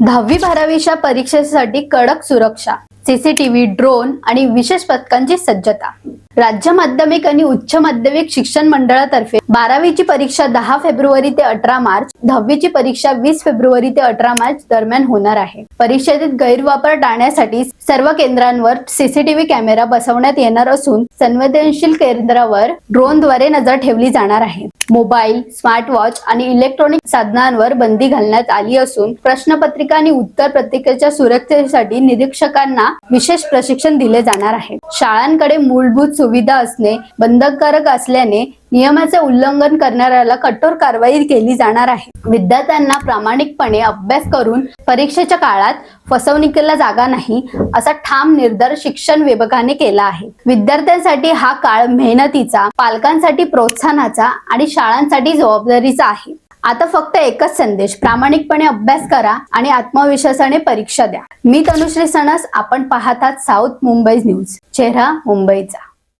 दहावी बारावीच्या परीक्षेसाठी कडक सुरक्षा सीसीटीव्ही ड्रोन आणि विशेष पथकांची सज्जता. राज्य माध्यमिक आणि उच्च माध्यमिक शिक्षण मंडळातर्फे बारावीची परीक्षा दहा फेब्रुवारी ते अठरा मार्च दहावीची परीक्षा वीस फेब्रुवारी ते अठरा मार्च दरम्यान होणार आहे. परीक्षेतील गैरवापर टाळण्यासाठी सर्व केंद्रांवर सीसीटीव्ही कॅमेरा बसवण्यात येणार असून संवेदनशील केंद्रावर ड्रोनद्वारे नजर ठेवली जाणार आहे. मोबाईल स्मार्ट वॉच आणि इलेक्ट्रॉनिक साधनांवर बंदी घालण्यात आली असून प्रश्नपत्रिका आणि उत्तर पत्रिकेच्या सुरक्षेसाठी निरीक्षकांना विशेष प्रशिक्षण दिले जाणार आहे. शाळांकडे मूलभूत सुविधा असणे बंधनकारक असल्याने नियमाचे उल्लंघन करणाऱ्याला कठोर कारवाई केली जाणार आहे. विद्यार्थ्यांना प्रामाणिकपणे अभ्यास करून परीक्षेच्या काळात फसवणुकीला जागा नाही असा ठाम निर्धार शिक्षण विभागाने केला आहे. विद्यार्थ्यांसाठी हा काळ मेहनतीचा पालकांसाठी प्रोत्साहनाचा आणि शाळांसाठी जबाबदारीचा आहे. आता फक्त एकच संदेश प्रामाणिकपणे अभ्यास करा आणि आत्मविश्वासाने परीक्षा द्या. मी तनुश्री सणस आपण पाहतात साऊथ मुंबई न्यूज. चेहरा मुंबईचा.